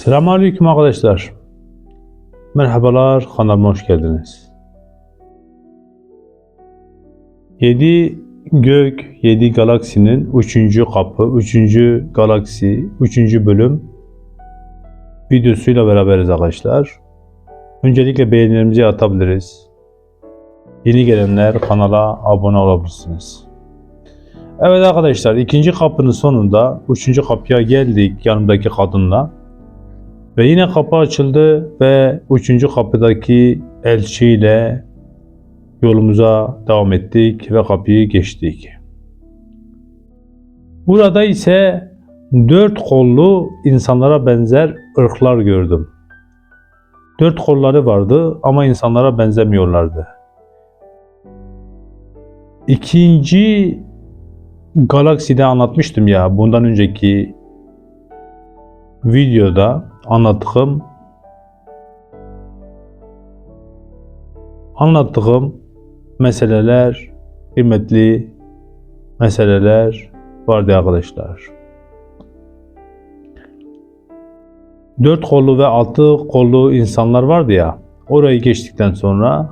Selamünaleyküm arkadaşlar. Merhabalar, kanalıma hoş geldiniz. 7 gök, 7 galaksinin 3. kapı, 3. galaksi, 3. bölüm videosuyla beraberiz arkadaşlar. Öncelikle beğenilerimizi atabiliriz. Yeni gelenler kanala abone olabilirsiniz. Evet arkadaşlar ikinci kapının sonunda üçüncü kapıya geldik yanımdaki kadınla. Ve yine kapı açıldı ve üçüncü kapıdaki elçiyle yolumuza devam ettik ve kapıyı geçtik. Burada ise dört kollu insanlara benzer ırklar gördüm. Dört kolları vardı ama insanlara benzemiyorlardı. İkinci galakside anlatmıştım ya bundan önceki videoda anlattığım anlattığım meseleler kıymetli meseleler vardı arkadaşlar. Dört kollu ve altı kollu insanlar vardı ya orayı geçtikten sonra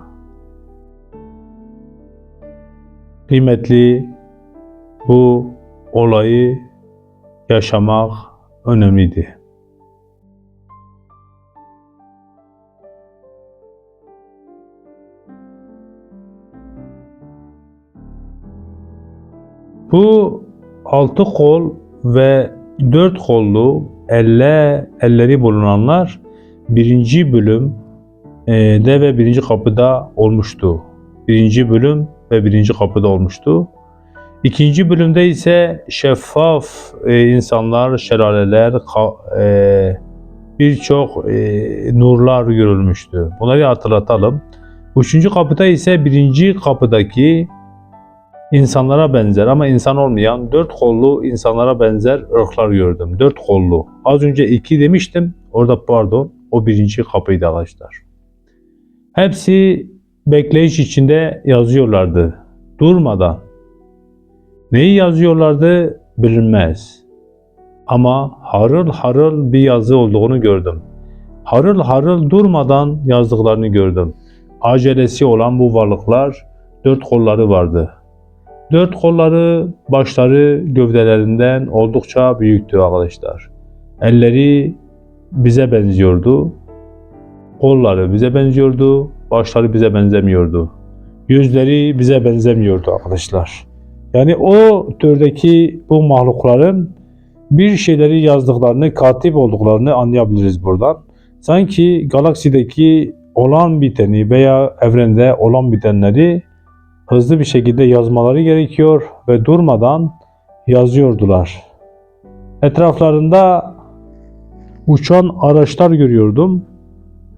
kıymetli bu olayı yaşamak önemliydi. Bu altı kol ve dört kollu elle elleri bulunanlar birinci bölüm e, de ve birinci kapıda olmuştu. Birinci bölüm ve birinci kapıda olmuştu. İkinci bölümde ise şeffaf e, insanlar, şelaleler, e, birçok nurlar görülmüştü. Bunları hatırlatalım. Üçüncü kapıda ise birinci kapıdaki insanlara benzer ama insan olmayan dört kollu insanlara benzer ırklar gördüm. Dört kollu. Az önce iki demiştim. Orada pardon. O birinci kapıydı arkadaşlar. Hepsi bekleyiş içinde yazıyorlardı. Durmadan. Neyi yazıyorlardı bilinmez. Ama harıl harıl bir yazı olduğunu gördüm. Harıl harıl durmadan yazdıklarını gördüm. Acelesi olan bu varlıklar dört kolları vardı. Dört kolları, başları gövdelerinden oldukça büyüktü arkadaşlar. Elleri bize benziyordu. Kolları bize benziyordu. Başları bize benzemiyordu. Yüzleri bize benzemiyordu arkadaşlar. Yani o türdeki bu mahlukların bir şeyleri yazdıklarını, katip olduklarını anlayabiliriz buradan. Sanki galaksideki olan biteni veya evrende olan bitenleri hızlı bir şekilde yazmaları gerekiyor ve durmadan yazıyordular. Etraflarında uçan araçlar görüyordum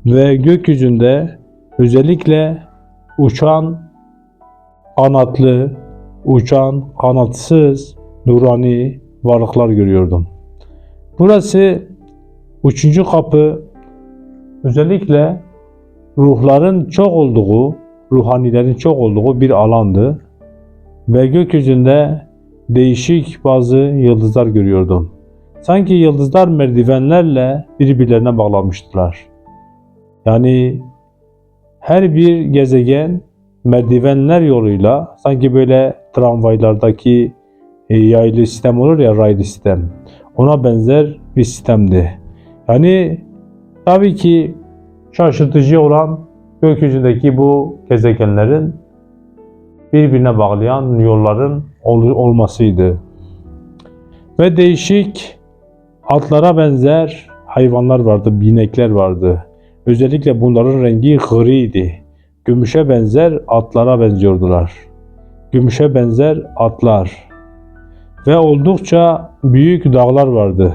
ve gökyüzünde özellikle uçan kanatlı, uçan kanatsız, nurani varlıklar görüyordum. Burası üçüncü kapı özellikle ruhların çok olduğu ruhanilerin çok olduğu bir alandı ve gökyüzünde değişik bazı yıldızlar görüyordum. Sanki yıldızlar merdivenlerle birbirlerine bağlanmıştılar. Yani her bir gezegen merdivenler yoluyla sanki böyle tramvaylardaki e, yaylı sistem olur ya raylı sistem. Ona benzer bir sistemdi. Yani tabii ki şaşırtıcı olan gökyüzündeki bu gezegenlerin birbirine bağlayan yolların ol- olmasıydı. Ve değişik atlara benzer hayvanlar vardı, binekler vardı. Özellikle bunların rengi griydi. Gümüşe benzer atlara benziyordular. Gümüşe benzer atlar. Ve oldukça büyük dağlar vardı.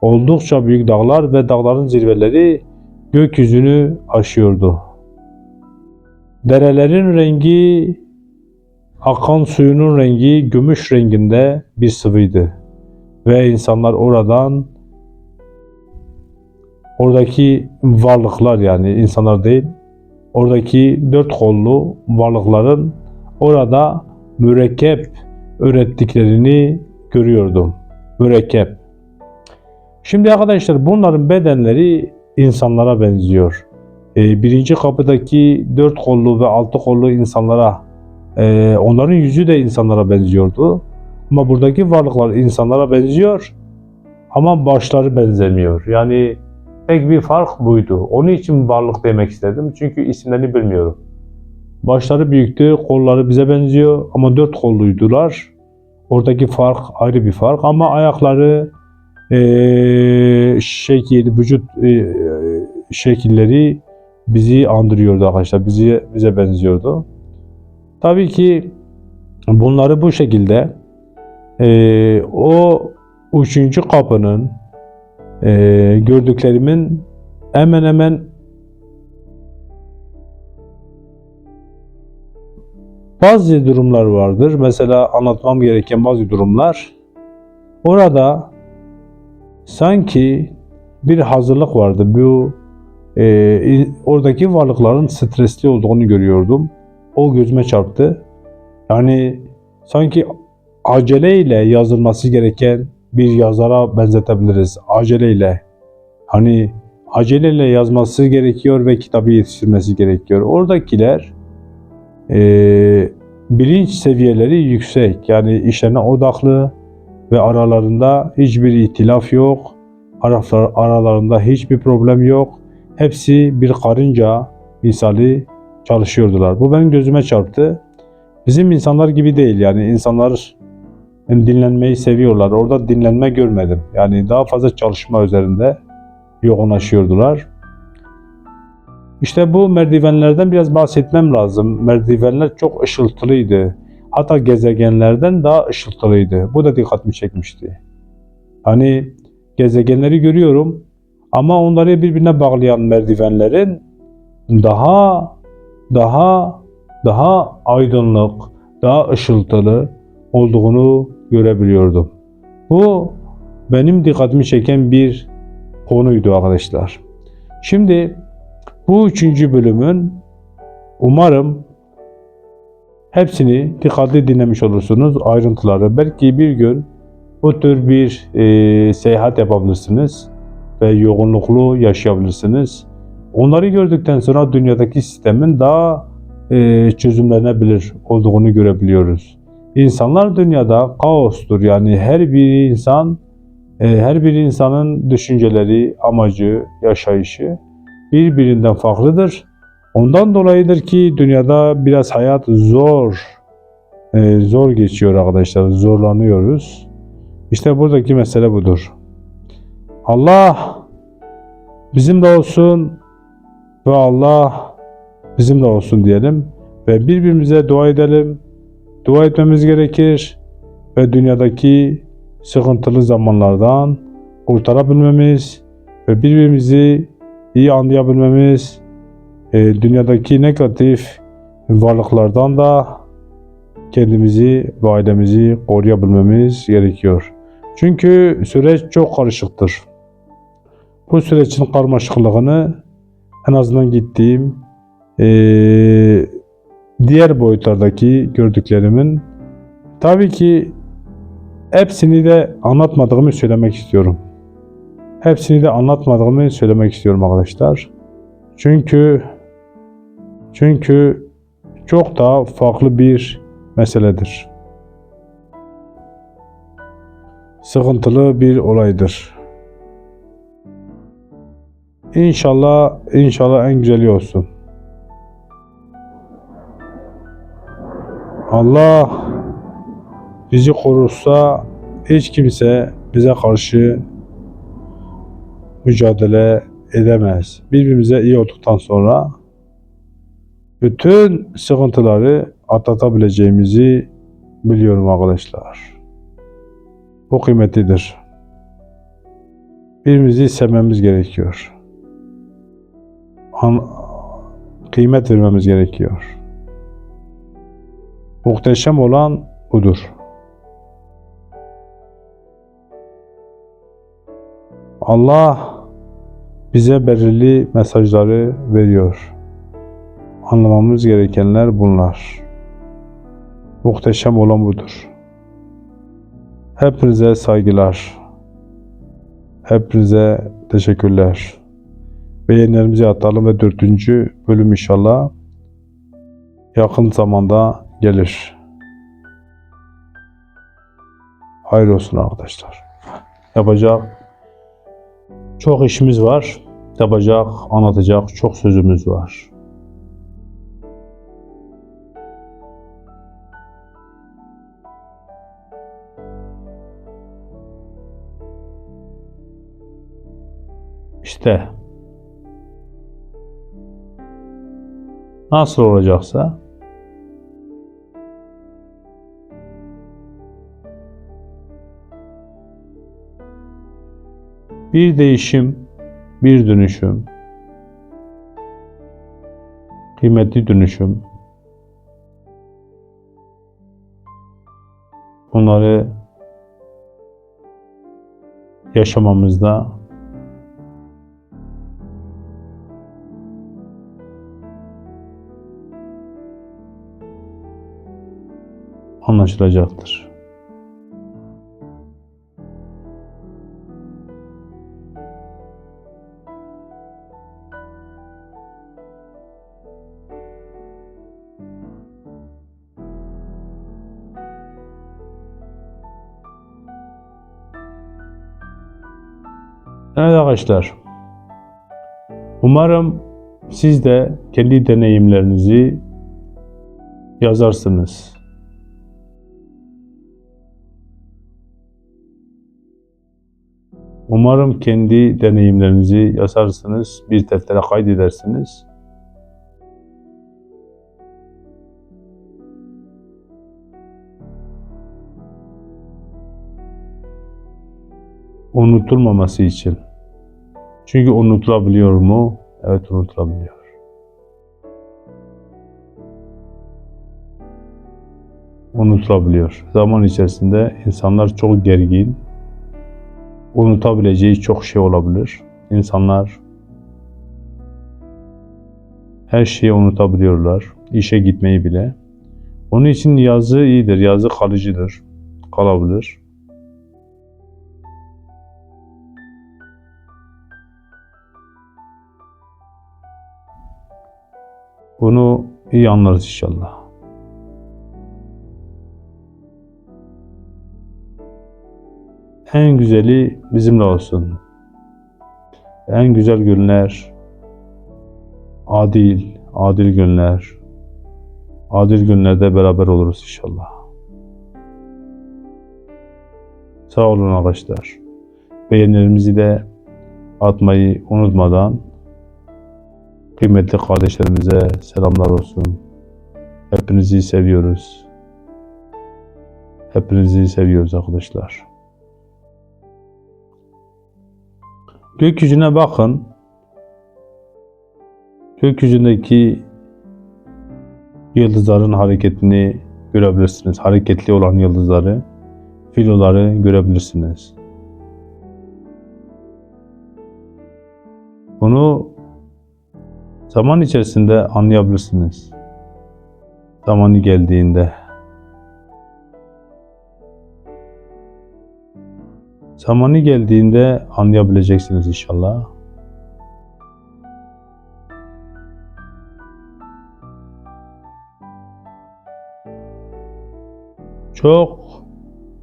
Oldukça büyük dağlar ve dağların zirveleri gökyüzünü aşıyordu. Derelerin rengi, akan suyunun rengi gümüş renginde bir sıvıydı. Ve insanlar oradan, oradaki varlıklar yani insanlar değil, oradaki dört kollu varlıkların orada mürekkep ürettiklerini görüyordum. Mürekkep. Şimdi arkadaşlar bunların bedenleri insanlara benziyor. Ee, birinci kapıdaki dört kollu ve altı kollu insanlara, e, onların yüzü de insanlara benziyordu. Ama buradaki varlıklar insanlara benziyor ama başları benzemiyor. Yani tek bir fark buydu. Onun için varlık demek istedim. Çünkü isimlerini bilmiyorum. Başları büyüktü, kolları bize benziyor ama dört kolluydular. Oradaki fark ayrı bir fark ama ayakları eee şekil, vücut eee, şekilleri bizi andırıyordu arkadaşlar. Bizi bize benziyordu. Tabii ki bunları bu şekilde eee, o üçüncü kapının eee, gördüklerimin hemen hemen bazı durumlar vardır. Mesela anlatmam gereken bazı durumlar. Orada sanki bir hazırlık vardı. Bu e, oradaki varlıkların stresli olduğunu görüyordum. O gözüme çarptı. Yani sanki aceleyle yazılması gereken bir yazara benzetebiliriz. Aceleyle. Hani aceleyle yazması gerekiyor ve kitabı yetiştirmesi gerekiyor. Oradakiler e, bilinç seviyeleri yüksek. Yani işlerine odaklı ve aralarında hiçbir itilaf yok. Aralar- Aralarında hiçbir problem yok. Hepsi bir karınca misali çalışıyordular. Bu benim gözüme çarptı. Bizim insanlar gibi değil yani insanlar dinlenmeyi seviyorlar. Orada dinlenme görmedim. Yani daha fazla çalışma üzerinde yoğunlaşıyordular. İşte bu merdivenlerden biraz bahsetmem lazım. Merdivenler çok ışıltılıydı. Hatta gezegenlerden daha ışıltılıydı. Bu da dikkatimi çekmişti. Hani gezegenleri görüyorum ama onları birbirine bağlayan merdivenlerin daha daha daha aydınlık, daha ışıltılı olduğunu görebiliyordum. Bu benim dikkatimi çeken bir konuydu arkadaşlar. Şimdi bu üçüncü bölümün umarım hepsini dikkatli dinlemiş olursunuz. Ayrıntıları. Belki bir gün bu tür bir e, seyahat yapabilirsiniz ve yoğunluklu yaşayabilirsiniz. Onları gördükten sonra dünyadaki sistemin daha e, çözümlenebilir olduğunu görebiliyoruz. İnsanlar dünyada kaostur. Yani her bir insan, e, her bir insanın düşünceleri, amacı, yaşayışı birbirinden farklıdır. Ondan dolayıdır ki dünyada biraz hayat zor, e, zor geçiyor arkadaşlar. Zorlanıyoruz. İşte buradaki mesele budur. Allah bizim de olsun ve Allah bizim de olsun diyelim ve birbirimize dua edelim. Dua etmemiz gerekir ve dünyadaki sıkıntılı zamanlardan kurtarabilmemiz ve birbirimizi iyi anlayabilmemiz, e, dünyadaki negatif varlıklardan da kendimizi ve ailemizi koruyabilmemiz gerekiyor. Çünkü süreç çok karışıktır. Bu sürecin karmaşıklığını en azından gittiğim e, diğer boyutlardaki gördüklerimin tabii ki hepsini de anlatmadığımı söylemek istiyorum. Hepsini de anlatmadığımı söylemek istiyorum arkadaşlar. Çünkü çünkü çok daha farklı bir meseledir. Sıkıntılı bir olaydır. İnşallah, inşallah en güzeli olsun. Allah bizi korursa hiç kimse bize karşı mücadele edemez. Birbirimize iyi olduktan sonra bütün sıkıntıları atlatabileceğimizi biliyorum arkadaşlar. Bu kıymetlidir. Birbirimizi sevmemiz gerekiyor. Kıymet vermemiz gerekiyor. Muhteşem olan budur. Allah bize belirli mesajları veriyor. Anlamamız gerekenler bunlar. Muhteşem olan budur. Hepinize saygılar. Hepinize teşekkürler. Beğenilerimizi atalım ve dördüncü bölüm inşallah yakın zamanda gelir. Hayır olsun arkadaşlar. Yapacak çok işimiz var. Yapacak, anlatacak çok sözümüz var. İşte nasıl olacaksa bir değişim, bir dönüşüm, kıymetli dönüşüm. Bunları yaşamamızda anlaşılacaktır. Evet arkadaşlar. Umarım siz de kendi deneyimlerinizi yazarsınız. Umarım kendi deneyimlerinizi yazarsınız, bir deftere kaydedersiniz. Unutulmaması için. Çünkü unutulabiliyor mu? Evet unutulabiliyor. Unutulabiliyor. Zaman içerisinde insanlar çok gergin, unutabileceği çok şey olabilir. İnsanlar her şeyi unutabiliyorlar. İşe gitmeyi bile. Onun için yazı iyidir. Yazı kalıcıdır. Kalabilir. Bunu iyi anlarız inşallah. En güzeli bizimle olsun. En güzel günler, adil, adil günler, adil günlerde beraber oluruz inşallah. Sağ olun arkadaşlar. Beğenilerimizi de atmayı unutmadan kıymetli kardeşlerimize selamlar olsun. Hepinizi seviyoruz. Hepinizi seviyoruz arkadaşlar. Gökyüzüne bakın. Gökyüzündeki yıldızların hareketini görebilirsiniz. Hareketli olan yıldızları, filoları görebilirsiniz. Bunu zaman içerisinde anlayabilirsiniz. Zamanı geldiğinde. Zamanı geldiğinde anlayabileceksiniz inşallah. Çok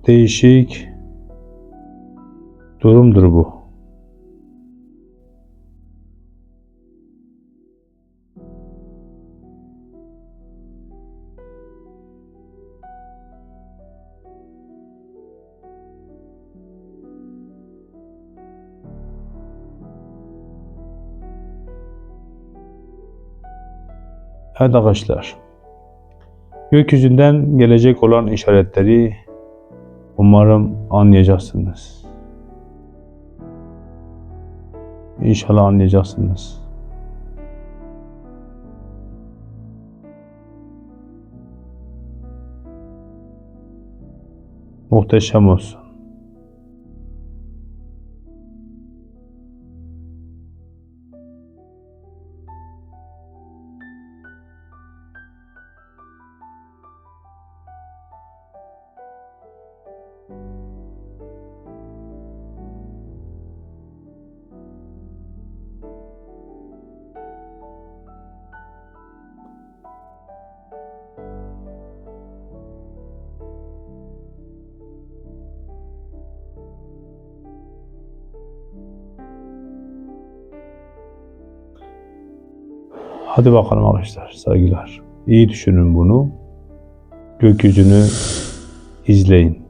değişik durumdur bu. Evet arkadaşlar. Gökyüzünden gelecek olan işaretleri umarım anlayacaksınız. İnşallah anlayacaksınız. Muhteşem olsun. Hadi bakalım arkadaşlar, saygılar. İyi düşünün bunu. Gökyüzünü izleyin.